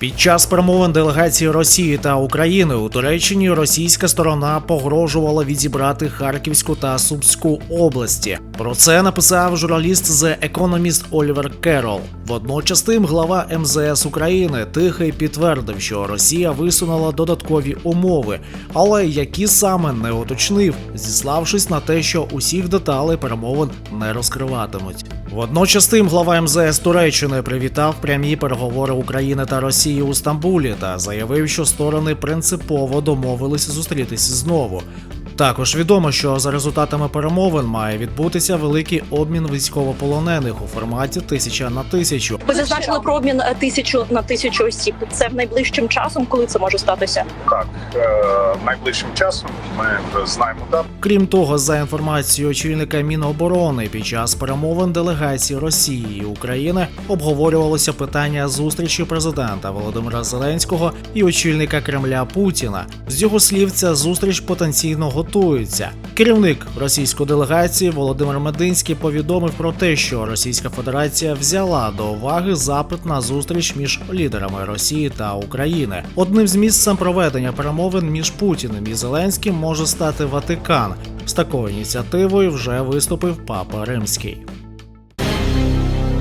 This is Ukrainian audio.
Під час перемовин делегації Росії та України у Туреччині російська сторона погрожувала відібрати Харківську та Сумську області. Про це написав журналіст The Economist Олівер Керол. Водночас тим глава МЗС України тихий підтвердив, що Росія висунула додаткові умови, але які саме не уточнив, зіславшись на те, що усіх деталей перемовин не розкриватимуть. Водночас тим глава МЗС Туреччини привітав прямі переговори України та Росії у Стамбулі та заявив, що сторони принципово домовилися зустрітися знову. Також відомо, що за результатами перемовин має відбутися великий обмін військовополонених у форматі тисяча на тисячу. Ви зазначили про обмін е, тисячу на тисячу осіб. Це в найближчим часом, коли це може статися? Так, е, найближчим часом ми знаємо дату. Крім того, за інформацією очільника Міноборони, під час перемовин делегації Росії і України обговорювалося питання зустрічі президента Володимира Зеленського і очільника Кремля Путіна. З його слів, ця зустріч потенційно готується. Керівник російської делегації Володимир Мединський повідомив про те, що Російська Федерація взяла до уваги запит на зустріч між лідерами Росії та України. Одним з місцем проведення перемовин між Путіним і Зеленським може стати Ватикан. З такою ініціативою вже виступив Папа Римський.